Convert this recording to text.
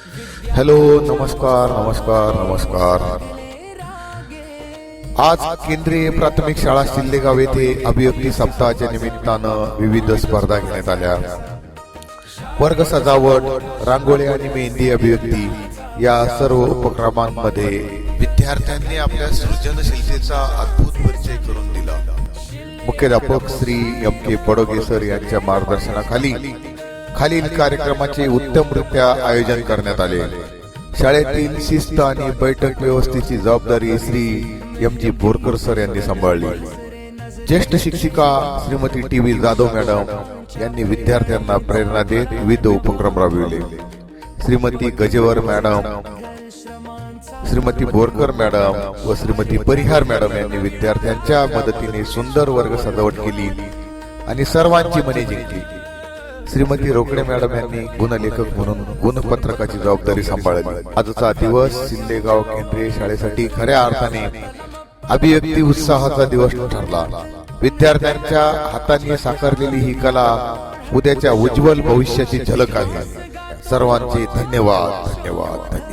Hello नमस्कार नमस्कार नमस्कार. आज केंद्रीय प्राथमिक शाळा शिल्लेगाव येथे अभिव्यक्ती सप्ताहाच्या निमित्तानं विविध स्पर्धा घेण्यात आल्या. वर्ग सजावट रांगोळी आणि मेहंदी अभिव्यक्ती या सर्व उपक्रमांमध्ये विद्यार्थ्यांनी आपल्या सृजनशीलतेचा अद्भुत परिचय करून दिला. मुख्याध्यापक Shri M K Padoge sir यांच्या मार्गदर्शनाखाली खालील कार्यक्रमाचे उत्तमरित्या आयोजन करण्यात आले. शाळेतील शिस्त आणि बैठक व्यवस्थेची जबाबदारी Shri M G Borkar sir यांनी सांभाळली. ज्येष्ठ शिक्षिका Shrimati T V Jadhav madam यांनी विद्यार्थ्यांना प्रेरणा देत विविध उपक्रम राबविले. श्रीमती गजेवर मॅडम श्रीमती बोरकर मॅडम व श्रीमती परिहार मॅडम यांनी विद्यार्थ्यांच्या मदतीने सुंदर वर्ग सजावट केली आणि सर्वांची मने जिंकली. श्रीमती रोकडे मॅडम यांनी गुणलेखक म्हणून गुणपत्रकाची जबाबदारी सांभाळली. आजचा दिवस सिल्लेगाव केंद्रीय शाळेसाठी खऱ्या अर्थाने अभिव्यक्ती उत्साहाचा दिवस ठरला. विद्यार्थ्यांच्या हातांनी साकारलेली ही कला उद्याच्या उज्ज्वल भविष्याची झलक आहे. सर्वांचे धन्यवाद धन्यवाद धन्यवाद.